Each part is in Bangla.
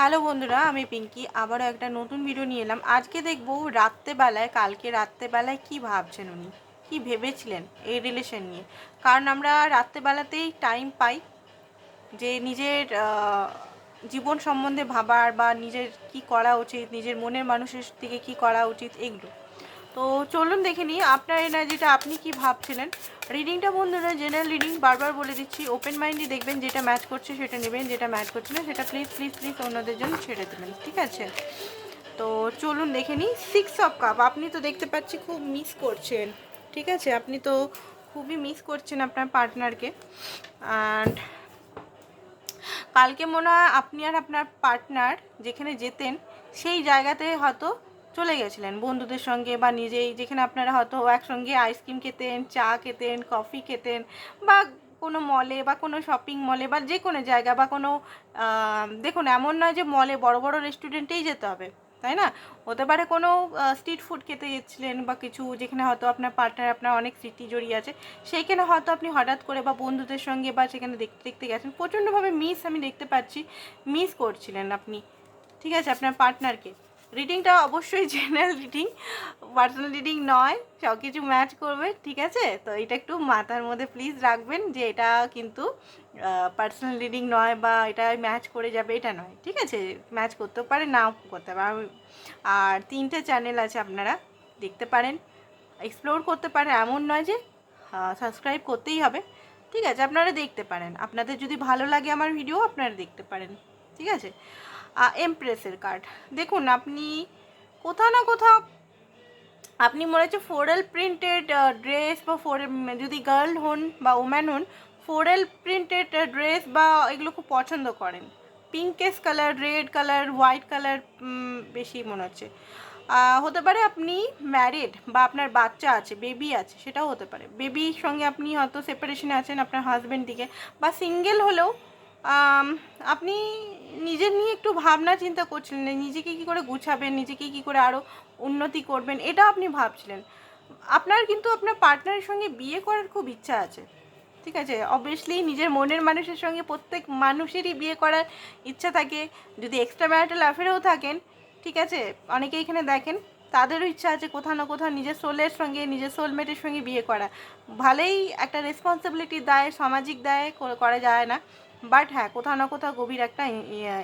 হ্যালো বন্ধুরা, আমি পিঙ্কি। আবারও একটা নতুন ভিডিও নিয়ে এলাম। আজকে দেখব রাত্রেবেলায়, কালকে রাত্রেবেলায় কি ভাবছেন উনি? কি ভেবেছিলেন এই রিলেশন নিয়ে? কারণ আমরা রাত্রেবেলাতেই টাইম পাই যে নিজের জীবন সম্বন্ধে ভাবার বা নিজের কি করা উচিত, নিজের মনের মানুষের থেকে কি করা উচিত এগুলো তো চলুন দেখে নিই, আপনার এনার্জিটা আপনি কি ভাবছিলেন? রিডিংটা বন্ধুরা, জেনারেল রিডিং বারবার বলে দিচ্ছি ওপেন মাইন্ডই দেখবেন যেটা ম্যাচ করছে সেটা নেবেন, যেটা ম্যাচ করছে না সেটা প্লিজ প্লিজ প্লিজ অন্যদের জন্য ছেড়ে দেবেন, ঠিক আছে? তো চলুন দেখে নিই সিক্স অফ কাপ আপনি তো দেখতে পাচ্ছি খুব মিস করছেন, ঠিক আছে? আপনি তো খুবই মিস করছেন আপনার পার্টনারকে অ্যান্ড কালকে মনে হয় আপনি আর আপনার পার্টনার যেখানে যেতেন, সেই জায়গাতে হয়তো চলে গেছিলেন বন্ধুদের সঙ্গে বা নিজেই, যেখানে আপনারা হয়তো একসঙ্গে আইসক্রিম খেতেন, চা খেতেন কফি খেতেন বা কোনো মলে বা কোনো শপিং মলে বা যে কোনো জায়গা বা কোনো দেখুন এমন নয় যে মলে বড় বড় রেস্টুরেন্টেই যেতে হবে, তাই না? হতে পারে কোনো স্ট্রিট ফুড খেতে গেছিলেন বা কিছু যেখানে হয়তো আপনার পার্টনার আপনার অনেক স্মৃতি জড়িয়ে আছে, সেইখানে হয়তো আপনি হঠাৎ করে বা বন্ধুদের সঙ্গে বা সেখানে দেখতে দেখতে গেছেন। প্রচণ্ডভাবে মিস আমি দেখতে পাচ্ছি মিস করছিলেন আপনি, ঠিক আছে, আপনার পার্টনারকে রিডিংটা অবশ্যই জেনারেল রিডিং পার্সোনাল রিডিং নয় সব কিছু ম্যাচ করবে, ঠিক আছে? তো এটা একটু মাথার মধ্যে প্লিজ রাখবেন যে এটা কিন্তু পার্সোনাল রিডিং নয় বা এটা ম্যাচ করে যাবে, এটা নয়, ঠিক আছে? ম্যাচ করতেও পারে, নাও করতে পারে। আর তিনটে চ্যানেল আছে আপনারা দেখতে পারেন এক্সপ্লোর করতে পারেন, এমন নয় যে সাবস্ক্রাইব করতেই হবে, ঠিক আছে? আপনারা দেখতে পারেন। আপনাদের যদি ভালো লাগে আমার ভিডিও আপনারা দেখতে পারেন, ঠিক আছে? এমপ্রেসের কার্ড দেখুন, আপনি কোথাও না কোথাও, আপনি মনে হচ্ছে ফোরেল প্রিন্টেড ড্রেস বা ফোরে যদি গার্ল হন বা ওম্যান হন ফোরেল প্রিন্টেড ড্রেস বা এগুলো খুব পছন্দ করেন। Pinkish colour red colour white colour বেশি মনে হচ্ছে। হতে পারে আপনি ম্যারিড বা আপনার বাচ্চা আছে বেবি আছে, সেটাও হতে পারে। বেবির সঙ্গে আপনি হয়তো সেপারেশনে আছেন আপনার হাজব্যান্ড দিকে, বা সিঙ্গেল হলেও আপনি নিজের নিয়ে একটু ভাবনা চিন্তা করছিলেন নিজেকে কী করে গুছাবেন, নিজেকে কী করে আরও উন্নতি করবেন, এটা আপনি ভাবছিলেন। আপনার কিন্তু আপনার পার্টনারের সঙ্গে বিয়ে করার খুব ইচ্ছা আছে। ঠিক আছে? অবভিয়াসলি নিজের মনের মানুষের সঙ্গে প্রত্যেক মানুষেরই বিয়ে করার ইচ্ছা থাকে। যদি এক্সট্রা ম্যারিটাল অ্যাফেয়ারেও থাকেন, ঠিক আছে? অনেকে এখানে দেখেন, তাদেরও ইচ্ছা আছে কোথাও না কোথাও নিজের সোলের সঙ্গে, নিজের সোলমেটের সঙ্গে বিয়ে করা। ভালোই একটা রেসপন্সিবিলিটি দায়, সামাজিক দায় করা যায় না। বাট হ্যাঁ কোথাও না কোথাও গভীর একটা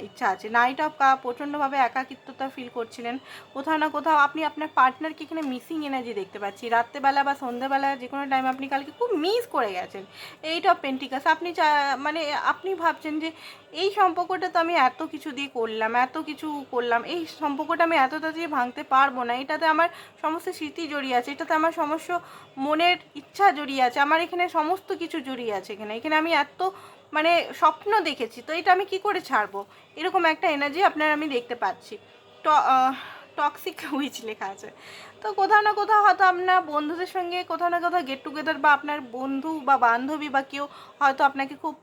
ইচ্ছা আছে। নাইট অফ কাপ প্রচণ্ডভাবে একাকিত্বতা ফিল করছিলেন। কোথাও না কোথাও আপনি আপনার পার্টনারকে এখানে মিসিং এনার্জি দেখতে পাচ্ছি। রাত্রেবেলা বা সন্ধ্যেবেলা যে কোনো টাইম আপনি কালকে খুব মিস করে গেছেন। এইট অফ পেন্টিকাস আপনি মানে আপনি ভাবছেন যে এই সম্পর্কটা তো আমি এত কিছু দিয়ে করলাম, এত কিছু করলাম, এই সম্পর্কটা আমি এত তাড়াতাড়ি ভাঙতে পারব না। এটাতে আমার সমস্ত স্মৃতি জড়িয়ে আছে, এটাতে আমার সমস্ত মনের ইচ্ছা জড়িয়ে আছে, আমার এখানে সমস্ত কিছু জড়িয়ে আছে এখানে। এখানে আমি এত মানে স্বপ্ন দেখেছি, তো এটা আমি কি করে ছাড়বো? এরকম একটা এনার্জি আপনার আমি দেখতে পাচ্ছি। ট টক্সিক উইচ লেখা আছে। তো কোথাও না কোথাও হয়তো আপনার বন্ধুদের সঙ্গে কোথাও না কোথাও গেট টুগেদার বা আপনার বন্ধু বা বান্ধবী বা কেউ হয়তো আপনাকে খুব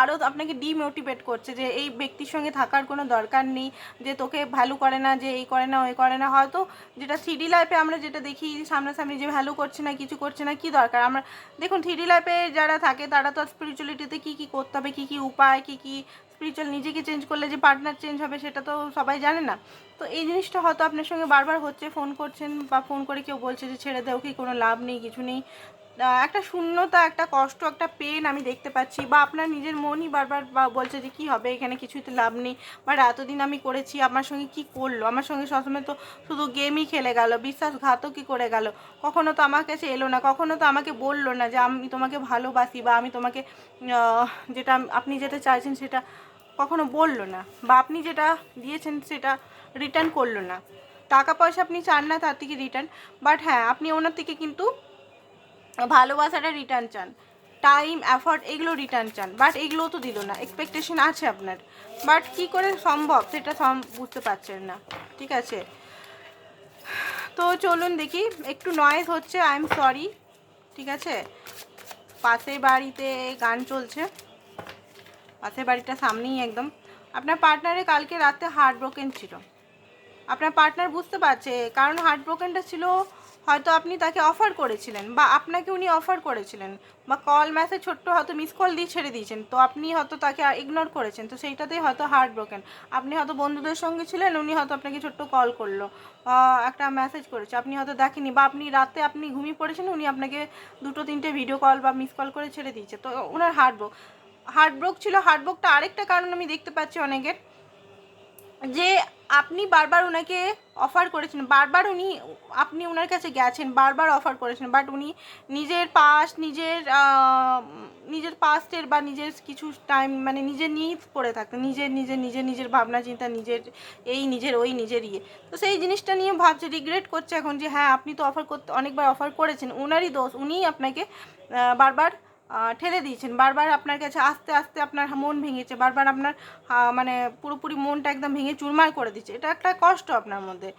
আরও আপনাকে ডিমোটিভেট করছে যে এই ব্যক্তির সঙ্গে থাকার কোনো দরকার নেই, যে তোকে ভ্যালু করে না, যে এই করে না, ওই করে না। হয়তো যেটা থ্রিডি লাইফে আমরা যেটা দেখি, সামনাসামনি যে ভ্যালু করছে না, কিছু করছে না, কি দরকার? আমরা, দেখুন থ্রিডি লাইফে যারা থাকে, তারা তো স্পিরিচুয়ালিটিতে কী কী করতে হবে, কী কী উপায়, কী কী স্পিরিচুয়াল নিজেকে চেঞ্জ করলে যে পার্টনার চেঞ্জ হবে, সেটা তো সবাই জানে না। তো এই জিনিসটা হয়তো আপনার সঙ্গে বারবার হচ্ছে ফোন করছেন বা ফোন করে কেউ বলছে যে ছেড়ে দেও কি কোনো লাভ নেই, কিছু নেই। একটা শূন্যতা, একটা কষ্ট, একটা পেন আমি দেখতে পাচ্ছি বা আপনার নিজের মনই বারবার বলছে যে কি হবে, এখানে কিছুই তো লাভ নেই বা এতদিন আমি করেছি, আমার সঙ্গে কি করল? আমার সঙ্গে সবসময় তো শুধু গেমই খেলে গেল, বিশ্বাসঘাতকই করে গেল। কখনো তো আমার কাছে এলো না, কখনো তো আমাকে বলল না যে আমি তোমাকে ভালোবাসি বা আমি তোমাকে যেটা আপনি যেটা চাইছেন সেটা কখনো বলল না বা আপনি যেটা দিয়েছেন সেটা রিটার্ন করল না। টাকা পয়সা আপনি চান না তার থেকে রিটার্ন বাট হ্যাঁ আপনি ওনার থেকে কিন্তু ভালোবাসাটা রিটার্ন চান। টাইম অ্যাফোর্ড এগুলো রিটার্ন চান। বাট এগুলোও তো দিল না। এক্সপেকটেশন আছে আপনার। বাট কি করে সম্ভব সেটা বুঝতে পারছেন না। ঠিক আছে? তো চলুন দেখি। একটু নয়েজ হচ্ছে আই এম সরি ঠিক আছে? পাশের বাড়িতে গান চলছে। পাশের বাড়িটা সামনেই একদম। আপনার পার্টনারে কালকে রাতে হার্ট ব্রোকেন ছিল। আপনার পার্টনার বুঝতে পারছে, কারণ হার্ট ব্রোকেনটা ছিল হয়তো আপনি তাকে অফার করেছিলেন বা আপনাকে উনি অফার করেছিলেন বা কল মেসেজ ছোট্ট হয়তো মিস কল দিয়ে ছেড়ে দিয়েছেন। তো আপনি হয়তো তাকে ইগনোর করেছেন। তো সেইটাতেই হয়তো হার্ট ব্রোকেন আপনি হয়তো বন্ধুদের সঙ্গে ছিলেন, উনি হয়তো আপনাকে ছোট্ট কল করল একটা মেসেজ করেছে। আপনি হয়তো দেখেনি বা আপনি রাতে আপনি ঘুমিয়ে পড়েছেন, উনি আপনাকে দুটো, তিনটে ভিডিও কল বা মিস কল করে ছেড়ে দিয়েছে। তো ওনার হার্ট ব্রোক হার্ট ব্রোক ছিল। হার্ট ব্রোকটা আরেকটা কারণ আমি দেখতে পাচ্ছি অনেকের। যে আপনি বারবার ওনাকে অফার করেছেন, বারবার উনি, আপনি ওনার কাছে গেছেন, বারবার অফার করেছেন বাট উনি নিজের পাস্ট নিজের নিজের পাস্টের বা নিজের কিছু টাইম মানে নিজের নিড পড়ে থাকতেন নিজের নিজের নিজের নিজের ভাবনা, চিন্তা, নিজের এই, নিজের ওই, নিজের ইয়ে। তো সেই জিনিসটা নিয়ে ভাবছে রিগ্রেট করছে এখন যে হ্যাঁ আপনি তো অফার করতে, অনেকবার অফার করেছেন ওনারই দোষ, উনিই আপনাকে বারবার ঠেলে দিয়েছেন। বারবার আপনার কাছে আস্তে আস্তে আপনার মন ভেঙেছে, বারবার আপনার মানে পুরোপুরি মনটা একদম ভেঙে চুরমার করে দিচ্ছে। এটা একটা কষ্ট আপনার মধ্যে।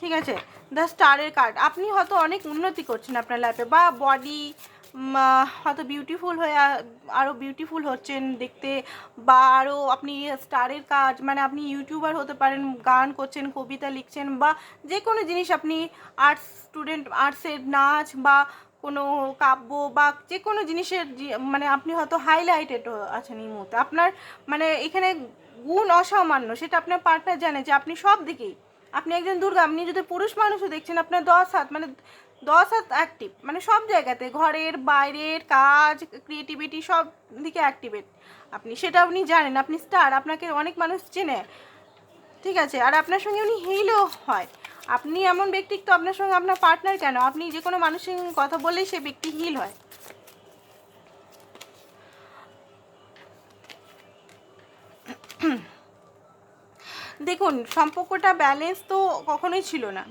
ঠিক আছে? দ্য স্টারের কার্ড আপনি হয়তো অনেক উন্নতি করছেন আপনার লাইফে বা বডি হয়তো বিউটিফুল হয়ে আরও বিউটিফুল হচ্ছেন দেখতে, বা আরও আপনি স্টারের কাজ মানে আপনি ইউটিউবার হতে পারেন, গান করছেন, কবিতা লিখছেন, বা যে কোনো জিনিস আপনি আর্টস স্টুডেন্ট আর্টসের নাচ, বা কোনো কাব্য বা যে কোনো জিনিসের মানে আপনি হয়তো হাইলাইটেড আছেন এই মুহূর্তে। আপনার মানে এখানে গুণ অসামান্য, সেটা আপনার পার্টনার জানে যে আপনি সব দিকেই। আপনি একজন দুর্গা, আপনি যদি পুরুষ মানুষও দেখছেন, আপনার দশ হাত মানে দশ হাত অ্যাক্টিভ মানে সব জায়গাতে, ঘরের বাইরের কাজ ক্রিয়েটিভিটি সব দিকে অ্যাক্টিভেট আপনি সেটা আপনি জানেন, আপনি স্টার আপনাকে অনেক মানুষ চেনে। ঠিক আছে? আর আপনার সঙ্গে উনি হিলও হয়। আপনি এমন ব্যক্তিত্ব আপনার সঙ্গে আপনার পার্টনার কেন? আপনি যে কোনো মানুষের সঙ্গে কথা বলেই সে ব্যক্তি হিল হয়। দেখুন, সম্পর্কটা ব্যালেন্স তো কখনোই ছিল না।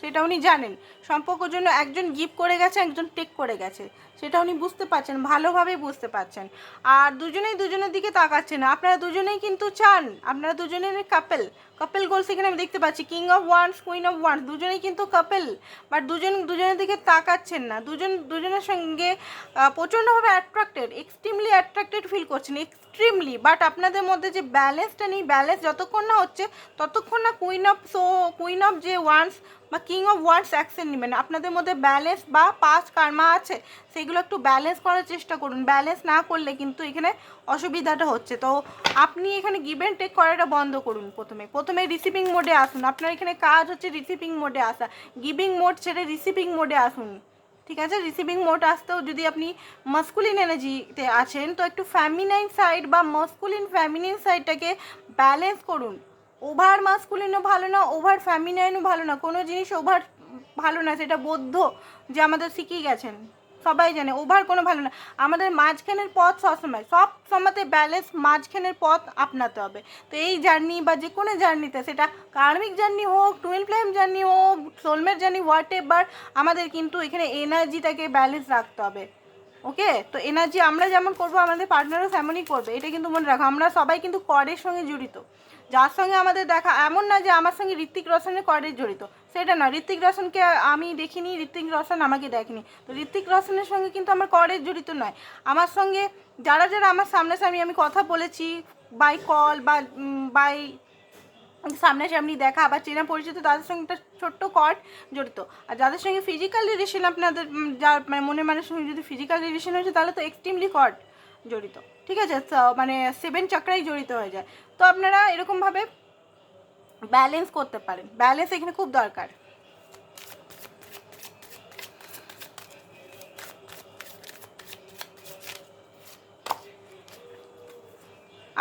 সেটা উনি জানেন। সম্পর্কের জন্য একজন গিফট করে গেছে, একজন টেক করে গেছে। সেটা উনি বুঝতে পারছেন, ভালোভাবেই বুঝতে পারছেন। আর দুজনেই দুজনের দিকে তাকাচ্ছে না। আপনারা দুজনেই কিন্তু চান। আপনারা দুজনের কাপেল কাপেল গোলস এখানে আমি দেখতে পাচ্ছি। King of wands queen of wands দুজনেই কিন্তু কাপেল বাট দুজন, দুজনের দিকে তাকাচ্ছেন না। দুজন, দুজনের সঙ্গে প্রচণ্ডভাবে অ্যাট্রাক্টেড এক্সট্রিমলি অ্যাট্রাক্টেড ফিল করছেন। এক্সট্রিমলি বাট আপনাদের মধ্যে যে ব্যালেন্সটা নেই ব্যালেন্স যতক্ষণ না হচ্ছে, ততক্ষণ না queen of so queen of যে ওয়ান্স বা কিং অফ ওয়ান্স অ্যাকশন নেবেন। আপনাদের মধ্যে ব্যালেন্স বা পাস কার্মা আছে, সেগুলো একটু ব্যালেন্স করার চেষ্টা করুন। ব্যালেন্স না করলে কিন্তু এখানে অসুবিধাটা হচ্ছে। তো আপনি এখানে গিভ অ্যান্ড টেক করাটা বন্ধ করুন প্রথমে। প্রথমে রিসিভিং মোডে আসুন। আপনার এখানে কাজ হচ্ছে রিসিভিং মোডে আসা। গিভিং মোড ছেড়ে রিসিভিং মোডে আসুন। ঠিক আছে? রিসিভিং মোড আসতেও যদি আপনি মাস্কুলিন এনার্জিতে আছেন, তো একটু ফ্যামিনাইন সাইড বা মাস্কুলিন ফ্যামিনিন সাইডটাকে ব্যালেন্স করুন। ওভার মাস্কুলিনও ভালো না ওভার ফ্যামিনাইনও ভালো না। কোনো জিনিস ওভার ভালো না, সেটা বৌদ্ধ যে আমাদের শিখিয়ে গেছেন। সবাই জানে ওভার কোনো ভালো না। আমাদের মাঝখানের পথ সবসময়, সব সময়তে ব্যালেন্স মাঝখানের পথ আপনাতে হবে। তো এই জার্নি বা যে কোনো জার্নিতে সেটা কার্মিক জার্নি হোক টুয়েল ফ্লেম জার্নি হোক সোলমেট জার্নি হোয়াট এভার আমাদের কিন্তু এখানে এনার্জিটাকে ব্যালেন্স রাখতে হবে। ওকে? তো এনার্জি আমরা যেমন করব, আমাদের পার্টনারও তেমনই করবে। এটা কিন্তু মনে রাখো, আমরা সবাই কিন্তু করের সঙ্গে জড়িত। যার সঙ্গে আমাদের দেখা, এমন না যে আমার সঙ্গে ঋত্বিক রোশনের করের জড়িত। সেটা না, ঋত্বিক রোশনকে আমি দেখিনি, ঋত্বিক রোশন আমাকে দেখেনি। তো ঋত্বিক রোশনের সঙ্গে কিন্তু আমার করের জড়িত নয়। আমার সঙ্গে যারা যারা আমার সামনাসামনি আমি কথা বলেছি বাই কল বা বাই সামনাসামনি দেখা আবার চেনা পরিচিত, তাদের সঙ্গে একটা ছোট্ট কর্ড জড়িত। আর যাদের সঙ্গে ফিজিক্যাল রিলেশন আপনাদের যার মানে মনে মানুষের সঙ্গে যদি ফিজিক্যাল রিলেশন হয়েছে, তাহলে তো এক্সট্রিমলি কর্ড জড়িত। ঠিক আছে? মানে সেভেন চক্রাই জড়িত হয়ে যায়। তো আপনারা এরকমভাবে ব্যালেন্স করতে পারেন। ব্যালেন্স এখানে খুব দরকার।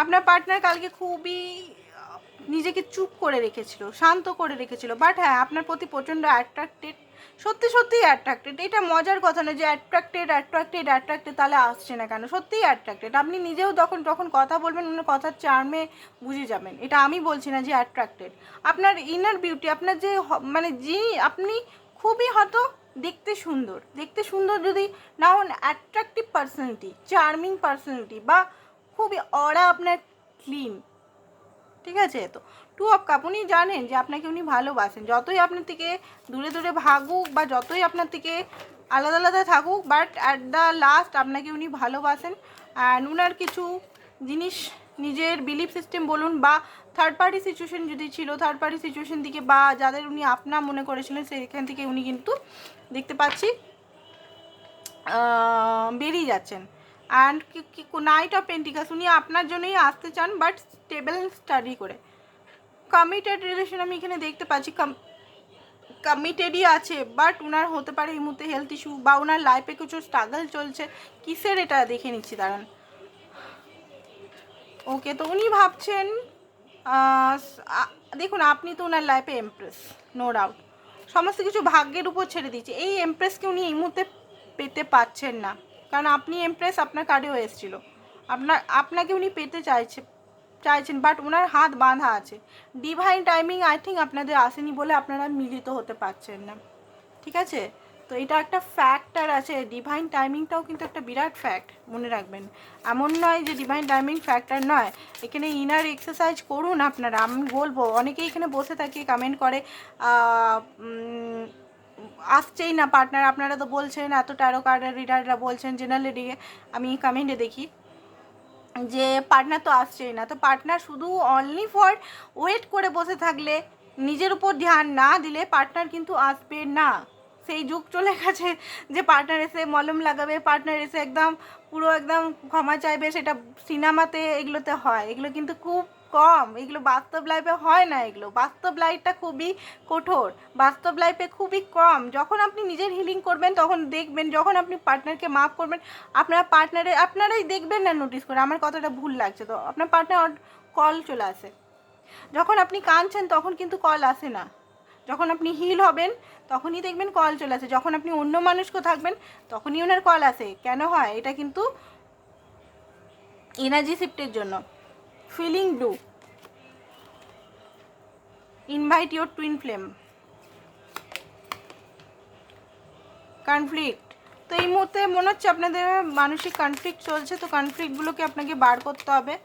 আপনার পার্টনার কালকে খুবই নিজেকে চুপ করে রেখেছিল, শান্ত করে রেখেছিল। বাট হ্যাঁ আপনার প্রতি প্রচণ্ড অ্যাট্রাক্টেড সত্যি সত্যিই অ্যাট্রাক্টেড এটা মজার কথা না যে অ্যাট্রাক্টেড অ্যাট্রাক্টেড অ্যাট্রাক্টেড তাহলে আসছে না কেন? সত্যিই অ্যাট্রাক্টেড আপনি নিজেও তখন যখন কথা বলবেন ওনার কথার চার্মে বুঝে যাবেন। এটা আমি বলছি না যে অ্যাট্রাক্টেড আপনার ইনার বিউটি আপনার যে মানে যে আপনি খুবই হয়তো দেখতে সুন্দর। দেখতে সুন্দর যদি না হন অ্যাট্রাকটিভ পার্সোনালিটি চার্মিং পার্সোনালিটি বা খুবই অরা আপনার ক্লিন ঠিক আছে? তো টু অফ কাপ জানেন যে আপনাকে উনি ভালোবাসেন। যতই আপনার থেকে দূরে দূরে ভাগুক বা যতই আপনার থেকে আলাদা আলাদা থাকুক বাট অ্যাট দ্য লাস্ট আপনাকে উনি ভালোবাসেন। অ্যান্ড উনার কিছু জিনিস, নিজের বিলিফ সিস্টেম বলুন বা থার্ড পার্টি সিচুয়েশন যদি ছিল থার্ড পার্টি সিচুয়েশন থেকে বা যাদের উনি আপনা মনে করেছিলেন, সেখান থেকে উনি কিন্তু দেখতে পাচ্ছি বেরিয়ে যাচ্ছেন। অ্যান্ড নাইট অফ পেন্টিকাস উনি আপনার জন্যই আসতে চান বাট স্টেবল স্টাডি করে। কমিটেড রিলেশন আমি এখানে দেখতে পাচ্ছি। কমিটেডই আছে বাট ওনার হতে পারে এই মুহূর্তে হেলথ ইস্যু বা ওনার লাইফে কিছু স্ট্রাগল চলছে। কিসের এটা দেখে নিচ্ছি, দাঁড়ান। ওকে, তো উনি ভাবছেন দেখুন, আপনি তো ওনার লাইফে এমপ্রেস নো ডাউট সমস্ত কিছু ভাগ্যের উপর ছেড়ে দিচ্ছে। এই এমপ্রেসকে উনি এই মুহূর্তে পেতে পাচ্ছেন না। কারণ আপনি এমপ্রেস আপনার কার্ডেও এসেছিল। আপনার, আপনাকে উনি পেতে চাইছে চাইছেন বাট ওনার হাত বাঁধা আছে। ডিভাইন টাইমিং আই থিঙ্ক আপনাদের আসেনি বলে আপনারা মিলিত হতে পারছেন না। ঠিক আছে? তো এটা একটা ফ্যাক্টর আছে ডিভাইন টাইমিংটাও কিন্তু একটা বিরাট ফ্যাক্ট মনে রাখবেন। এমন নয় যে ডিভাইন টাইমিং ফ্যাক্টর নয়। এখানে ইনার এক্সারসাইজ করুন আপনারা, আমি বলব, অনেকেই এখানে বসে থাকে কমেন্ট করে আসছেই না পার্টনার আপনারা তো বলছেন, এত ট্যারো কার্ডের রিডাররা বলছেন জেনারেল আমি কমেন্টে দেখি। যে পার্টনার তো আসছেই না, তো পার্টনার শুধু অনলি ফর ওয়েট করে বসে থাকলে, নিজের উপর ধ্যান না দিলে পার্টনার কিন্তু আসবে না। সেই যুগ চলে গেছে যে পার্টনার এসে মলম লাগাবে, পার্টনার এসে একদম পুরো একদম ক্ষমা চাইবে, সেটা সিনেমাতে এগুলোতে হয়। এগুলো কিন্তু খুব কম। এগুলো বাস্তব লাইফে হয় না এগুলো। বাস্তব লাইফটা খুবই কঠোর। বাস্তব লাইফে খুবই কম। যখন আপনি নিজের হিলিং করবেন, তখন দেখবেন, যখন আপনি পার্টনারকে মাফ করবেন, আপনার পার্টনারে আপনারাই দেখবেন না নোটিস করে। আমার কথাটা ভুল লাগছে তো। আপনার পার্টনার কল চলে আসে। যখন আপনি কাঁদছেন, তখন কিন্তু কল আসে না। যখন আপনি হিল হবেন, তখনই দেখবেন কল চলে আসে। যখন আপনি অন্য মানুষকে থাকবেন, তখনই ওনার কল আসে। কেন হয়? এটা কিন্তু এনার্জি শিফটের জন্য। Feeling blue. Invite your twin flame conflict তো এই মুহূর্তে মনে হচ্ছে আপনাদের মানসিক কনফ্লিক্ট চলছে, তো কনফ্লিক্টগুলোকে আপনাকে বার করতে হবে।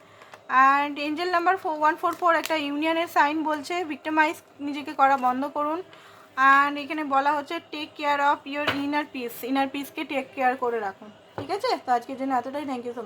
And angel number four one four four একটা ইউনিয়নের সাইন বলছে ভিক্টিমাইজ নিজেকে করা বন্ধ করুন। অ্যান্ড এখানে বলা হচ্ছে take care of your inner peace inner পিসকে take care করে রাখুন। ঠিক আছে? তো আজকের জন্য এতটাই। Thank you so